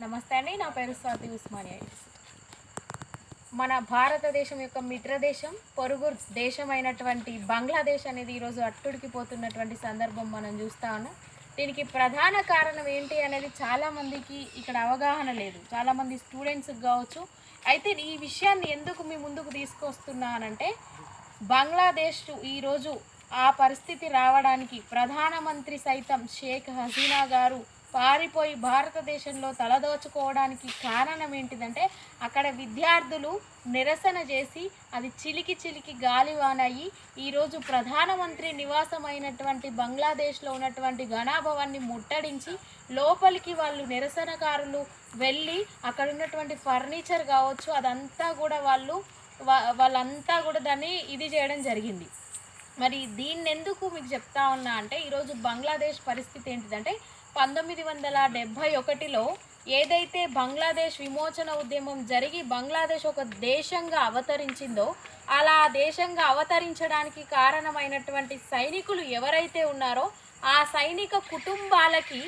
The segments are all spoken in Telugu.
నమస్తే అండి నా పేరు స్వాతి ఉస్మానియా మన భారతదేశం యొక్క మిత్రదేశం పొరుగు దేశమైనటువంటి బంగ్లాదేశ్ అనేది ఈరోజు అట్టుడికి పోతున్నటువంటి సందర్భం మనం చూస్తా ఉన్నాం. దీనికి ప్రధాన కారణం ఏంటి అనేది చాలామందికి ఇక్కడ అవగాహన లేదు. చాలామంది స్టూడెంట్స్కి కావచ్చు. అయితే ఈ విషయాన్ని ఎందుకు మీ ముందుకు తీసుకొస్తున్నానంటే బంగ్లాదేశ్ ఈరోజు ఆ పరిస్థితి రావడానికి ప్రధానమంత్రి సైతం షేక్ హసీనా గారు పారిపోయి భారతదేశంలో తలదోచుకోవడానికి కారణం ఏంటిదంటే అక్కడ విద్యార్థులు నిరసన చేసి అది చిలికి చిలికి గాలివానయ్యి ఈరోజు ప్రధానమంత్రి నివాసమైనటువంటి బంగ్లాదేశ్లో ఉన్నటువంటి ఘనాభవాన్ని ముట్టడించి లోపలికి వాళ్ళు నిరసనకారులు వెళ్ళి అక్కడ ఉన్నటువంటి ఫర్నిచర్ కావచ్చు అదంతా కూడా వాళ్ళు వాళ్ళంతా కూడా దాన్ని ఇది చేయడం జరిగింది. మరి దీన్ని ఎందుకు మీకు చెప్తా ఉన్నా అంటే ఈరోజు బంగ్లాదేశ్ పరిస్థితి ఏంటిదంటే పంతొమ్మిది వందల డెబ్భై ఒకటిలో ఏదైతే బంగ్లాదేశ్ విమోచన ఉద్యమం జరిగి బంగ్లాదేశ్ ఒక దేశంగా అవతరించిందో అలా దేశంగా అవతరించడానికి కారణమైనటువంటి సైనికులు ఎవరైతే ఉన్నారో ఆ సైనిక కుటుంబాలకి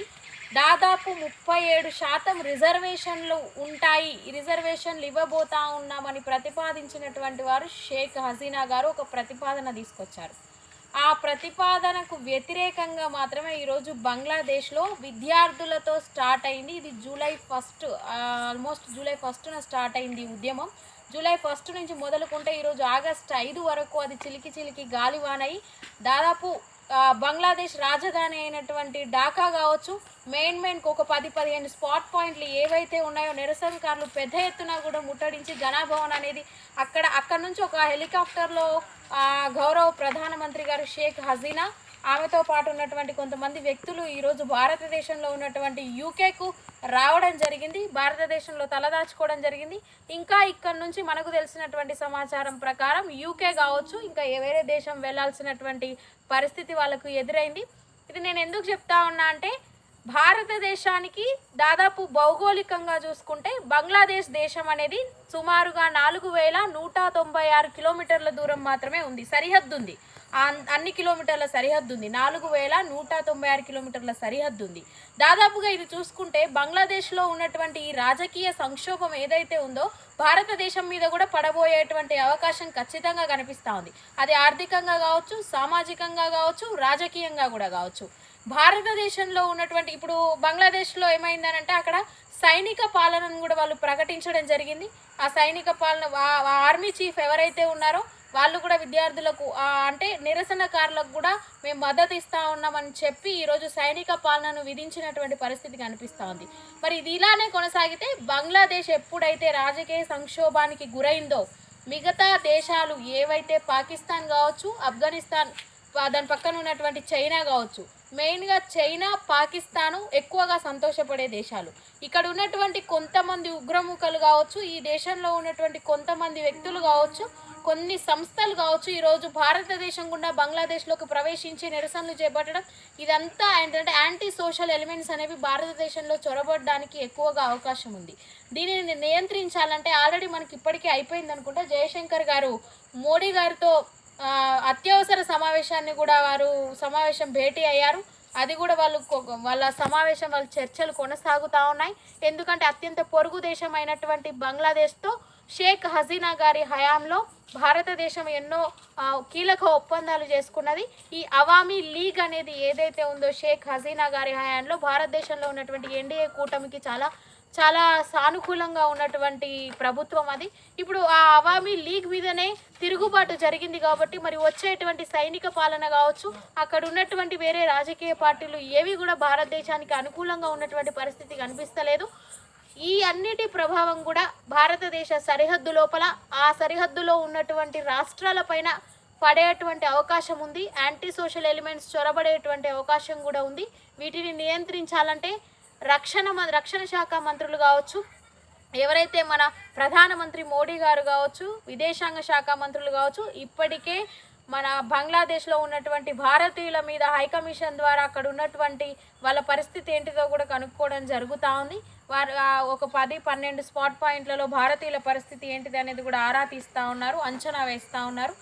దాదాపు ముప్పై ఏడు శాతం రిజర్వేషన్లు ఉంటాయి. రిజర్వేషన్లు ఇవ్వబోతా ఉన్నామని ప్రతిపాదించినటువంటి వారు షేక్ హసీనా గారు ఒక ప్రతిపాదన తీసుకొచ్చారు. ఆ ప్రతిపాదనకు వ్యతిరేకంగా మాత్రమే ఈరోజు బంగ్లాదేశ్లో విద్యార్థులతో స్టార్ట్ అయింది. ఇది జూలై ఫస్ట్ ఆల్మోస్ట్ జూలై ఫస్ట్న స్టార్ట్ అయింది ఉద్యమం. జూలై ఫస్ట్ నుంచి మొదలుకుంటే ఈరోజు ఆగస్ట్ ఐదు వరకు అది చిలికి చిలికి గాలివానై దాదాపు బంగ్లాదేశ్ రాజధాని అయినటువంటి ఢాకా కావచ్చు మెయిన్ మెయిన్కి ఒక పది పదిహేను స్పాట్ పాయింట్లు ఏవైతే ఉన్నాయో నిరసనకారులు పెద్ద ఎత్తున కూడా ముట్టడించి జనాభవన్ అనేది అక్కడ అక్కడ నుంచి ఒక హెలికాప్టర్లో గౌరవ ప్రధానమంత్రి గారు షేక్ హసీనా ఆమెతో పాటు ఉన్నటువంటి కొంతమంది వ్యక్తులు ఈరోజు భారతదేశంలో ఉన్నటువంటి యూకేకు రావడం జరిగింది. భారతదేశంలో తలదాచుకోవడం జరిగింది. ఇంకా ఇక్కడ నుంచి మనకు తెలిసినటువంటి సమాచారం ప్రకారం యూకే కావచ్చు ఇంకా వేరే దేశం వెళ్ళాల్సినటువంటి పరిస్థితి వాళ్ళకు ఎదురైంది. ఇది నేను ఎందుకు చెప్తా ఉన్నా అంటే భారతదేశానికి దాదాపు భౌగోళికంగా చూసుకుంటే బంగ్లాదేశ్ దేశం అనేది సుమారుగా నాలుగు వేల నూట తొంభై ఆరు కిలోమీటర్ల దూరం మాత్రమే ఉంది సరిహద్దు ఉంది అన్ని కిలోమీటర్ల సరిహద్దు ఉంది నాలుగు వేల నూట తొంభై ఆరు కిలోమీటర్ల సరిహద్దు ఉంది దాదాపుగా ఇది చూసుకుంటే బంగ్లాదేశ్లో ఉన్నటువంటి ఈ రాజకీయ సంక్షోభం ఏదైతే ఉందో భారతదేశం మీద కూడా పడబోయేటువంటి అవకాశం ఖచ్చితంగా కనిపిస్తూ ఉంది. అది ఆర్థికంగా కావచ్చు సామాజికంగా కావచ్చు రాజకీయంగా కూడా కావచ్చు. భారతదేశంలో ఉన్నటువంటి ఇప్పుడు బంగ్లాదేశ్లో ఏమైందనంటే అక్కడ సైనిక పాలనను కూడా వాళ్ళు ప్రకటించడం జరిగింది. ఆ సైనిక పాలన ఆర్మీ చీఫ్ ఎవరైతే ఉన్నారో వాళ్ళు కూడా విద్యార్థులకు అంటే నిరసనకారులకు కూడా మేము మద్దతు ఇస్తా ఉన్నామని చెప్పి ఈరోజు సైనిక పాలనను విధించినటువంటి పరిస్థితి కనిపిస్తూ ఉంది. మరి ఇది ఇలానే కొనసాగితే బంగ్లాదేశ్ ఎప్పుడైతే రాజకీయ సంక్షోభానికి గురైందో మిగతా దేశాలు ఏవైతే పాకిస్తాన్ కావచ్చు ఆఫ్ఘనిస్తాన్ దాని పక్కన ఉన్నటువంటి చైనా కావచ్చు మెయిన్గా చైనా పాకిస్తాను ఎక్కువగా సంతోషపడే దేశాలు. ఇక్కడ ఉన్నటువంటి కొంతమంది ఉగ్రముఖలు కావచ్చు ఈ దేశంలో ఉన్నటువంటి కొంతమంది వ్యక్తులు కావచ్చు కొన్ని సంస్థలు కావచ్చు ఈరోజు భారతదేశం గుండా బంగ్లాదేశ్లోకి ప్రవేశించి నిరసనలు చేపట్టడం ఇదంతా ఏంటంటే యాంటీ సోషల్ ఎలిమెంట్స్ అనేవి భారతదేశంలో చొరబడడానికి ఎక్కువగా అవకాశం ఉంది. దీనిని నియంత్రించాలంటే ఆల్రెడీ మనకి ఇప్పటికే అయిపోయింది అనుకుంటా జయశంకర్ గారు మోడీ గారితో అత్యవసర సమావేశాన్ని కూడా వారు సమావేశం భేటీ అయ్యారు. అది కూడా వాళ్ళు వాళ్ళ సమావేశం వాళ్ళ చర్చలు కొనసాగుతూ ఉన్నాయి. ఎందుకంటే అత్యంత పొరుగు దేశం అయినటువంటి బంగ్లాదేశ్తో షేక్ హసీనా గారి హయాంలో భారతదేశం ఎన్నో కీలక ఒప్పందాలు చేసుకున్నది. ఈ అవామీ లీగ్ అనేది ఏదైతే ఉందో షేక్ హసీనా గారి హయాంలో భారతదేశంలో ఉన్నటువంటి ఎన్డీఏ కూటమికి చాలా చాలా సానుకూలంగా ఉన్నటువంటి ప్రభుత్వం అది. ఇప్పుడు ఆ అవామీ లీగ్ మీదనే తిరుగుబాటు జరిగింది కాబట్టి మరి వచ్చేటువంటి సైనిక పాలన కావచ్చు అక్కడ ఉన్నటువంటి వేరే రాజకీయ పార్టీలు ఏవి కూడా భారతదేశానికి అనుకూలంగా ఉన్నటువంటి పరిస్థితి కనిపిస్తలేదు. ఈ అన్నిటి ప్రభావం కూడా భారతదేశ సరిహద్దు లోపల ఆ సరిహద్దులో ఉన్నటువంటి రాష్ట్రాలపైన పడేటువంటి అవకాశం ఉంది. యాంటీ సోషల్ ఎలిమెంట్స్ చొరబడేటువంటి అవకాశం కూడా ఉంది. వీటిని నియంత్రించాలంటే రక్షణ రక్షణ శాఖ మంత్రులు కావచ్చు ఎవరైతే మన ప్రధానమంత్రి మోడీ గారు కావచ్చు విదేశాంగ శాఖ మంత్రులు కావచ్చు ఇప్పటికే మన బంగ్లాదేశ్లో ఉన్నటువంటి భారతీయుల మీద హైకమిషన్ ద్వారా అక్కడ ఉన్నటువంటి వాళ్ళ పరిస్థితి ఏంటిదో కూడా కనుక్కోవడం జరుగుతూ ఉంది. వారు ఒక పది పన్నెండు స్పాట్ పాయింట్లలో భారతీయుల పరిస్థితి ఏంటిది అనేది కూడా ఆరా తీస్తూ ఉన్నారు అంచనా వేస్తూ ఉన్నారు.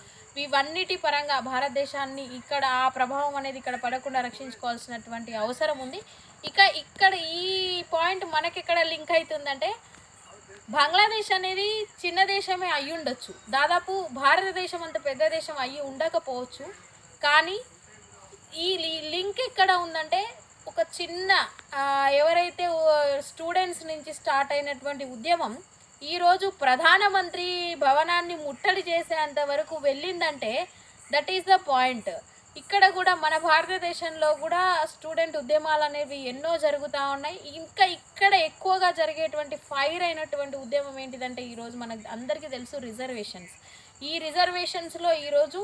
ఇవన్నిటి పరంగా భారతదేశాన్ని ఇక్కడ ఆ ప్రభావం అనేది ఇక్కడ పడకుండా రక్షించుకోవాల్సినటువంటి అవసరం ఉంది. ఇక ఇక్కడ ఈ పాయింట్ మనకి ఎక్కడ లింక్ అవుతుందంటే బంగ్లాదేశ్ అనేది చిన్న దేశమే అయి ఉండొచ్చు. దాదాపు భారతదేశం అంత పెద్ద దేశం అయ్యి ఉండకపోవచ్చు. కానీ ఈ లింక్ ఎక్కడ ఉందంటే ఒక చిన్న ఎవరైతే స్టూడెంట్స్ నుంచి స్టార్ట్ అయినటువంటి ఉద్యమం ఈరోజు ప్రధానమంత్రి భవనాన్ని ముట్టడి చేసేంత వరకు వెళ్ళిందంటే దట్ ఈస్ ద పాయింట్. ఇక్కడ కూడా మన భారతదేశంలో కూడా స్టూడెంట్ ఉద్యమాలు అనేవి ఎన్నో జరుగుతూ ఉన్నాయి. ఇంకా ఇక్కడ ఎక్కువగా జరిగేటువంటి ఫైర్ అయినటువంటి ఉద్యమం ఏంటిదంటే ఈరోజు మనకు అందరికీ తెలుసు రిజర్వేషన్స్. ఈ రిజర్వేషన్స్లో ఈరోజు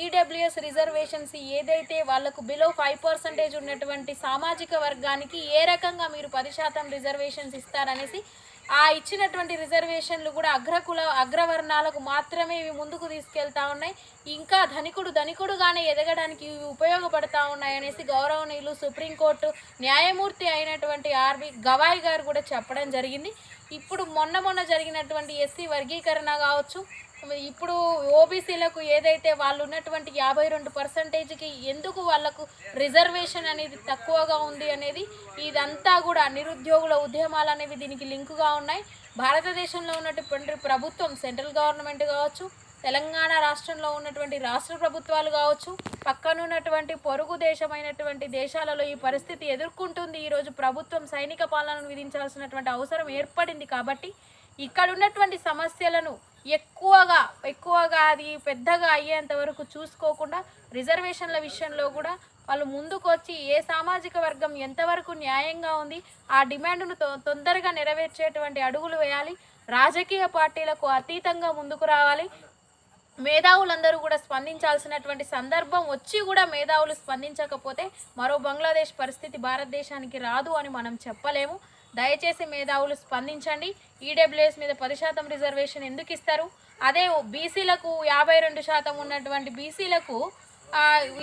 ఈడబ్ల్యూఎస్ రిజర్వేషన్స్ ఏదైతే వాళ్ళకు బిలో ఫైవ్ పర్సెంటేజ్ ఉన్నటువంటి సామాజిక వర్గానికి ఏ రకంగా మీరు పది శాతం రిజర్వేషన్స్ ఇస్తారనేసి ఆ ఇచ్చినటువంటి రిజర్వేషన్లు కూడా అగ్రకుల అగ్రవర్ణాలకు మాత్రమే ఇవి ముందుకు తీసుకెళ్తా ఉన్నాయి. ఇంకా ధనికుడు ధనికుడుగానే ఎదగడానికి ఇవి ఉపయోగపడతా ఉన్నాయి అనేసి గౌరవనీయులు సుప్రీంకోర్టు న్యాయమూర్తి అయినటువంటి ఆర్బి గవాయ్ గారు కూడా చెప్పడం జరిగింది. ఇప్పుడు మొన్న మొన్న జరిగినటువంటి ఎస్సీ వర్గీకరణ కావచ్చు ఇప్పుడు ఓబీసీలకు ఏదైతే వాళ్ళు ఉన్నటువంటి యాభై రెండు పర్సంటేజ్కి ఎందుకు వాళ్ళకు రిజర్వేషన్ అనేది తక్కువగా ఉంది అనేది ఇదంతా కూడా నిరుద్యోగుల ఉద్యమాలు అనేవి దీనికి లింకుగా ఉన్నాయి. భారతదేశంలో ఉన్నటువంటి ప్రభుత్వం సెంట్రల్ గవర్నమెంట్ కావచ్చు తెలంగాణ రాష్ట్రంలో ఉన్నటువంటి రాష్ట్ర ప్రభుత్వాలు కావచ్చు పక్కనున్నటువంటి పొరుగు దేశమైనటువంటి దేశాలలో ఈ పరిస్థితి ఎదుర్కొంటుంది. ఈరోజు ప్రభుత్వం సైనిక పాలనను విధించాల్సినటువంటి అవసరం ఏర్పడింది కాబట్టి ఇక్కడ ఉన్నటువంటి సమస్యలను ఎక్కువగా ఎక్కువగా అది పెద్దగా అయ్యేంత వరకు చూసుకోకుండా రిజర్వేషన్ల విషయంలో కూడా వాళ్ళు ముందుకు వచ్చి ఏ సామాజిక వర్గం ఎంతవరకు న్యాయంగా ఉంది ఆ డిమాండ్ను తొ- తొందరగా నెరవేర్చేటువంటి అడుగులు వేయాలి. రాజకీయ పార్టీలకు అతీతంగా ముందుకు రావాలి. మేధావులందరూ కూడా స్పందించాల్సినటువంటి సందర్భం వచ్చి కూడా మేధావులు స్పందించకపోతే మరో బంగ్లాదేశ్ పరిస్థితి భారతదేశానికి రాదు అని మనం చెప్పలేము. దయచేసి మేధావులు స్పందించండి. ఈడబ్ల్యూఎస్ మీద పది శాతం రిజర్వేషన్ ఎందుకు ఇస్తారు? అదే బీసీలకు యాభై రెండు శాతం ఉన్నటువంటి బీసీలకు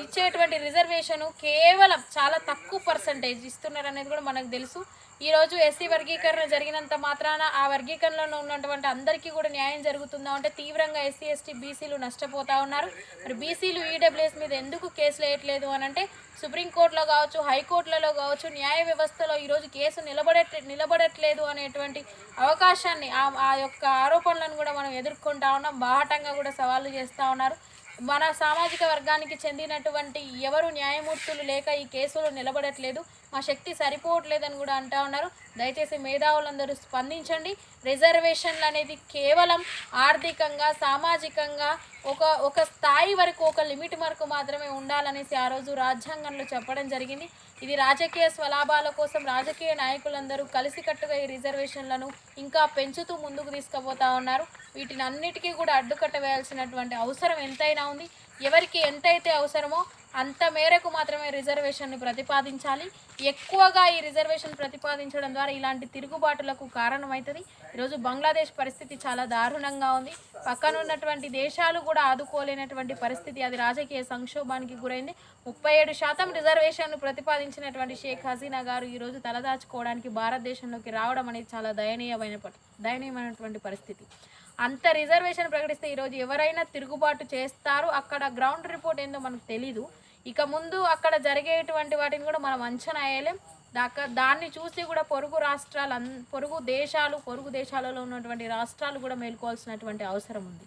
ఇచ్చేటువంటి రిజర్వేషను కేవలం చాలా తక్కువ పర్సంటేజ్ ఇస్తున్నారు అనేది కూడా మనకు తెలుసు. ఈరోజు ఎస్సీ వర్గీకరణ జరిగినంత మాత్రాన ఆ వర్గీకరణలో ఉన్నటువంటి అందరికీ కూడా న్యాయం జరుగుతుందా అంటే తీవ్రంగా ఎస్సీ ఎస్టీ బీసీలు నష్టపోతా ఉన్నారు. మరి బీసీలు ఈడబ్ల్యూఎస్ మీద ఎందుకు కేసులు వేయట్లేదు అని అంటే సుప్రీంకోర్టులో కావచ్చు హైకోర్టులలో కావచ్చు న్యాయ వ్యవస్థలో ఈరోజు కేసు నిలబడట్ నిలబడట్లేదు అనేటువంటి అవకాశాన్ని ఆ ఆ యొక్క ఆరోపణలను కూడా మనం ఎదుర్కొంటా ఉన్నాం. బాహటంగా కూడా సవాళ్ళు చేస్తూ ఉన్నారు. మన సామాజిక వర్గానికి చెందినటువంటి ఎవరు న్యాయమూర్తులు లేక ఈ కేసులు నిలబడట్లేదు. మా శక్తి సరిపోవట్లేదని కూడా అంటా ఉన్నారు. దయచేసి మేధావులందరూ స్పందించండి. రిజర్వేషన్లు అనేది కేవలం ఆర్థికంగా సామాజికంగా ఒక ఒక స్థాయి వరకు ఒక లిమిట్ వరకు మాత్రమే ఉండాలనేసి ఆ రోజు రాజ్యాంగంలో చెప్పడం జరిగింది. ఇది రాజకీయ స్వలాభాల కోసం రాజకీయ నాయకులందరూ కలిసికట్టుగా ఈ రిజర్వేషన్లను ఇంకా పెంచుతూ ముందుకు తీసుకుపోతా ఉన్నారు. వీటిని అన్నిటికీ కూడా అడ్డుకట్ట వేయాల్సినటువంటి అవసరం ఎంతైనా ఉంది. ఎవరికి ఎంతైతే అవసరమో అంత మేరకు మాత్రమే రిజర్వేషన్ను ప్రతిపాదించాలి. ఎక్కువగా ఈ రిజర్వేషన్ ప్రతిపాదించడం ద్వారా ఇలాంటి తిరుగుబాటులకు కారణమవుతుంది ఈరోజు బంగ్లాదేశ్ పరిస్థితి చాలా దారుణంగా ఉంది. పక్కన ఉన్నటువంటి దేశాలు కూడా ఆదుకోలేనటువంటి పరిస్థితి అది రాజకీయ సంక్షోభానికి గురైంది. ముప్పై ఏడు శాతం రిజర్వేషన్ను ప్రతిపాదించినటువంటి షేక్ హసీనా గారు ఈరోజు తలదాచుకోవడానికి భారతదేశంలోకి రావడం అనేది చాలా దయనీయమైన ప- దయనీయమైనటువంటి పరిస్థితి. అంత రిజర్వేషన్ ప్రకటిస్తే ఈరోజు ఎవరైనా తిరుగుబాటు చేస్తారు అక్కడ గ్రౌండ్ రిపోర్ట్ ఏందో మనకు తెలీదు. ఇక ముందు అక్కడ జరిగేటువంటి వాటిని కూడా మనం అంచనా వేయలేం. దాకా దాన్ని చూసి కూడా పొరుగు రాష్ట్రాలు పొరుగు దేశాలు పొరుగు దేశాలలో ఉన్నటువంటి రాష్ట్రాలు కూడా మేల్కోవాల్సినటువంటి అవసరం ఉంది.